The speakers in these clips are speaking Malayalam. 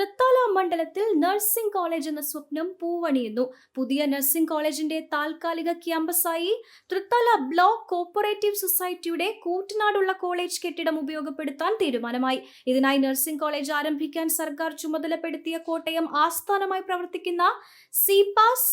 തൃത്താല മണ്ഡലത്തിൽ നഴ്സിംഗ് കോളേജ് എന്ന സ്വപ്നം പൂവണിയുന്നു. പുതിയ നഴ്സിംഗ് കോളേജിന്റെ താൽക്കാലിക ക്യാമ്പസായി തൃത്താല ബ്ലോക്ക് കോപ്പറേറ്റീവ് സൊസൈറ്റിയുടെ കൂറ്റനാടുള്ള കോളേജ് കെട്ടിടം ഉപയോഗപ്പെടുത്താൻ തീരുമാനമായി. ഇതിനായി നഴ്സിംഗ് കോളേജ് ആരംഭിക്കാൻ സർക്കാർ ചുമതലപ്പെടുത്തിയ കോട്ടയം ആസ്ഥാനമായി പ്രവർത്തിക്കുന്ന സിപാസ്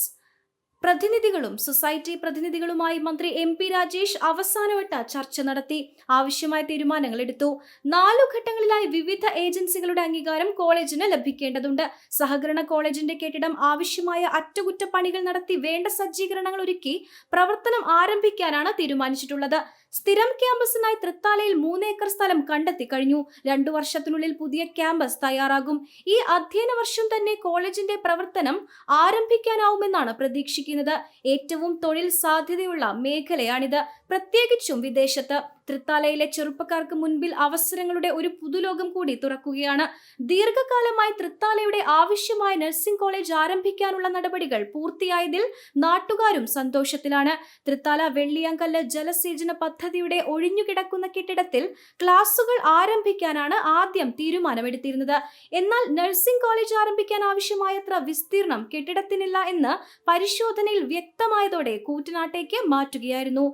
പ്രതിനിധികളും സൊസൈറ്റി പ്രതിനിധികളുമായി മന്ത്രി എം പി രാജേഷ് അവസാനവട്ട ചർച്ച നടത്തി. ആവശ്യമായ തീരുമാനങ്ങൾ എടുത്തു. നാലു ഘട്ടങ്ങളിലായി വിവിധ ഏജൻസികളുടെ അംഗീകാരം കോളേജിന് ലഭിക്കേണ്ടതുണ്ട്. സഹകരണ കോളേജിന്റെ കെട്ടിടം ആവശ്യമായ അറ്റകുറ്റപ്പണികൾ നടത്തി വേണ്ട സജ്ജീകരണങ്ങൾ ഒരുക്കി പ്രവർത്തനം ആരംഭിക്കാനാണ് തീരുമാനിച്ചിട്ടുള്ളത്. സ്ഥിരം ക്യാമ്പസിനായി തൃത്താലയിൽ മൂന്നേക്കർ സ്ഥലം കണ്ടെത്തി കഴിഞ്ഞു. രണ്ടു വർഷത്തിനുള്ളിൽ പുതിയ ക്യാമ്പസ് തയ്യാറാകും. ഈ അധ്യയന വർഷം തന്നെ കോളേജിന്റെ പ്രവർത്തനം ആരംഭിക്കാനാവുമെന്നാണ് പ്രതീക്ഷിക്കുന്നത്. ഏറ്റവും തൊഴിൽ സാധ്യതയുള്ള മേഖലയാണിത്. പ്രത്യേകിച്ചും വിദേശത്ത് തൃത്താലയിലെ ചെറുപ്പക്കാർക്ക് മുൻപിൽ അവസരങ്ങളുടെ ഒരു പുതുലോകം കൂടി തുറക്കുകയാണ്. ദീർഘകാലമായി തൃത്താലയുടെ ആവശ്യമായ നഴ്സിംഗ് കോളേജ് ആരംഭിക്കാനുള്ള നടപടികൾ പൂർത്തിയായതിൽ നാട്ടുകാരും സന്തോഷത്തിലാണ്. തൃത്താല വെള്ളിയാങ്കല്ല് ജലസേചന പദ്ധതിയുടെ ഒഴിഞ്ഞുകിടക്കുന്ന കെട്ടിടത്തിൽ ക്ലാസുകൾ ആരംഭിക്കാനാണ് ആദ്യം തീരുമാനമെടുത്തിരുന്നത്. എന്നാൽ നഴ്സിംഗ് കോളേജ് ആരംഭിക്കാൻ ആവശ്യമായത്ര വിസ്തീർണം കെട്ടിടത്തിനില്ല എന്ന് പരിശോധനയിൽ വ്യക്തമായതോടെ കൂറ്റനാട്ടേക്ക് മാറ്റുകയായിരുന്നു.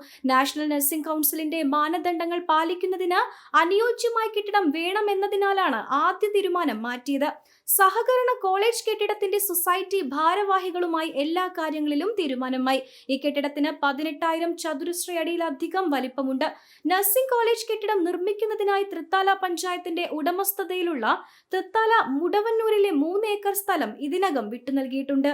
നാഷണൽ നഴ്സിംഗ് കൗൺസിലിന്റെ മാനദണ്ഡങ്ങൾ പാലിക്കുന്നതിന് അനുയോജ്യമായ കെട്ടിടം വേണമെന്നതിനാലാണ് ആദ്യ തീരുമാനം മാറ്റിയത്. സഹകരണ കോളേജ് കെട്ടിടത്തിന്റെ സൊസൈറ്റി ഭാരവാഹികളുമായി എല്ലാ കാര്യങ്ങളിലും തീരുമാനമായി. ഈ കെട്ടിടത്തിന് പതിനെട്ടായിരം ചതുരശ്ര അടിയിലധികം വലിപ്പമുണ്ട്. നഴ്സിംഗ് കോളേജ് കെട്ടിടം നിർമ്മിക്കുന്നതിനായി തൃത്താല പഞ്ചായത്തിന്റെ ഉടമസ്ഥതയിലുള്ള തൃത്താല മുടവന്നൂരിലെ മൂന്ന് ഏക്കർ സ്ഥലം ഇതിനകം വിട്ടു നൽകിയിട്ടുണ്ട്